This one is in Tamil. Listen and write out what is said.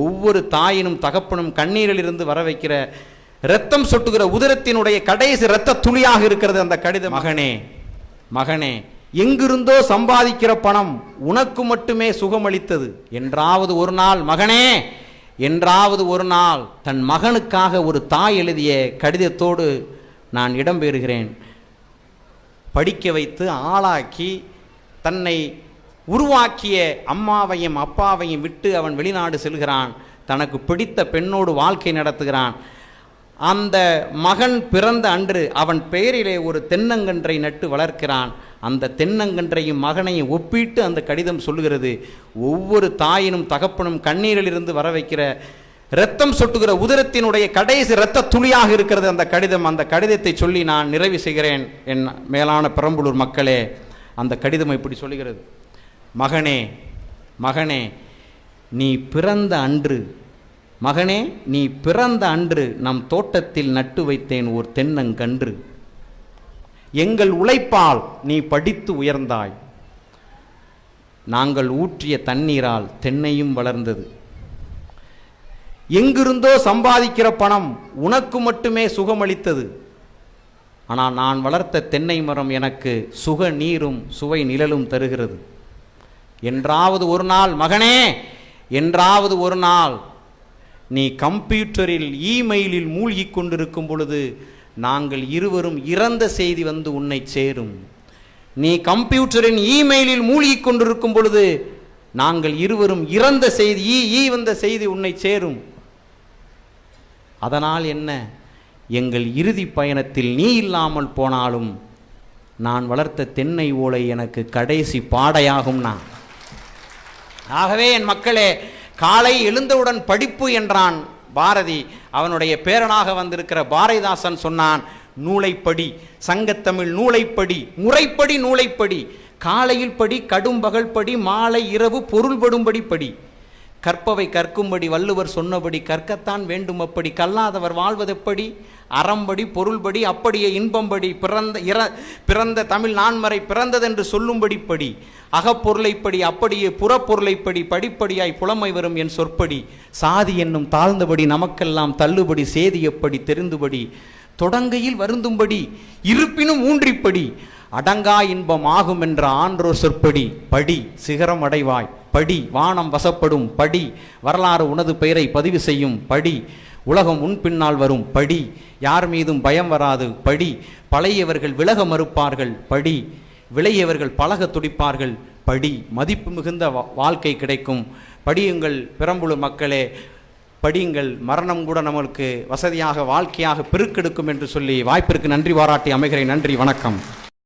ஒவ்வொரு தாயினும் தகப்பனும் கண்ணீரிலிருந்து வர வைக்கிற ரத்தம் சொட்டுகிற உதிரத்தினுடைய கடைசி இரத்த துளியாக இருக்கிறது அந்த கடிதம் மகனே மகனே எங்கிருந்தோ சம்பாதிக்கிற பணம் உனக்கு மட்டுமே சுகமளித்தது. என்றாவது ஒரு நாள் மகனே என்றாவது ஒரு நாள் தன் மகனுக்காக ஒரு தாய் எழுதிய கடிதத்தோடு நான் இடம்பெறுகிறேன் படிக்க வைத்து ஆளாக்கி தன்னை உருவாக்கிய அம்மாவையும் அப்பாவையும் விட்டு அவன் வெளிநாடு செல்கிறான். தனக்கு பிடித்த பெண்ணோடு வாழ்க்கை நடத்துகிறான். அந்த மகன் பிறந்த அன்று அவன் பெயரிலே ஒரு தென்னங்கன்றை நட்டு வளர்க்கிறான். அந்த தென்னங்கன்றையும் மகனையும் ஒப்பிட்டு அந்த கடிதம் சொல்லுகிறது. ஒவ்வொரு தாயினும் தகப்பனும் கண்ணீரிலிருந்து வர வைக்கிற இரத்தம் சொட்டுகிற உதிரத்தினுடைய கடைசி இரத்த துளியாக இருக்கிறது அந்த கடிதம். அந்த கடிதத்தை சொல்லி நான் நிறைவு செய்கிறேன் என் மேலான பெரம்பலூர் மக்களே. அந்த கடிதம் இப்படி சொல்லுகிறது. மகனே மகனே நீ பிறந்த அன்று மகனே நீ பிறந்த அன்று நம் தோட்டத்தில் நட்டு வைத்தேன் ஓர் தென்னங்கன்று. எங்கள் உழைப்பால் நீ படித்து உயர்ந்தாய். நாங்கள் ஊற்றிய தண்ணீரால் தென்னையும் வளர்ந்தது. எங்கிருந்தோ சம்பாதிக்கிற பணம் உனக்கு மட்டுமே சுகமளித்தது. ஆனால் நான் வளர்த்த தென்னை மரம் எனக்கு சுக நீரும் சுவை நிழலும் தருகிறது. என்றாவது ஒரு நாள் மகனே என்றாவது ஒரு நாள் நீ கம்ப்யூட்டரில் இமெயிலில் மூழ்கிக் கொண்டிருக்கும் பொழுது நாங்கள் இருவரும் இறந்த செய்தி வந்து உன்னை சேரும். நீ கம்ப்யூட்டரின் இமெயிலில் மூழ்கி கொண்டிருக்கும் பொழுது நாங்கள் இருவரும் இறந்த செய்தி ஈ ஈ வந்த செய்தி உன்னை சேரும். அதனால் என்ன? எங்கள் இறுதி பயணத்தில் நீ இல்லாமல் போனாலும் நான் வளர்த்த தென்னை ஓலை எனக்கு கடைசி பாடையாகும் நான் ஆகவே என் மக்களே காலை எழுந்தவுடன் படிப்பு என்றான் பாரதி. அவனுடைய பேரனாக வந்திருக்கிற பாரதிதாசன் சொன்னான் நூலைப்படி சங்கத்தமிழ் நூலைப்படி முறைப்படி நூலைப்படி காலையில் படி கடும் பகல் படி மாலை இரவு பொருள்படும்படி படி. கற்பவை கற்கும்படி வள்ளுவர் சொன்னபடி கற்கத்தான் வேண்டும் அப்படி. கல்லாதவர் வாழ்வதெப்படி? அறம்படி பொருள்படி அப்படியே இன்பம்படி. பிறந்த இற பிறந்த தமிழ் நான்மறை பிறந்ததென்று சொல்லும்படி படி அகப்பொருளைப்படி அப்படியே புறப்பொருளைப்படி படிப்படியாய் புலமை வரும் என் சொற்படி. சாதி என்னும் தாழ்ந்தபடி நமக்கெல்லாம் தள்ளுபடி சேதி எப்படி தெரிந்துபடி. தொடங்கையில் வருந்தும்படி இருப்பினும் ஊன்றிப்படி. அடங்கா இன்பம் ஆகும் என்ற ஆன்றோர் சொற்படி படி சிகரம் அடைவாய் படி வானம் வசப்படும் படி வரலாறு உனது பெயரை பதிவு செய்யும் படி உலகம் உன் பின்னால் வரும் படி யார் மீதும் பயம் வராது படி பழையவர்கள் விலக மறுப்பார்கள் படி விளையவர்கள் பழக துடிப்பார்கள் படி மதிப்பு மிகுந்த வா- வாழ்க்கை கிடைக்கும் படியுங்கள் பெரம்பலூர் மக்களே படியுங்கள் மரணம் கூட நம்மளுக்கு வசதியாக வாழ்க்கையாக பெருக்கெடுக்கும் என்று சொல்லி வாய்ப்பிற்கு நன்றி பாராட்டி அமைகிறேன். நன்றி வணக்கம்.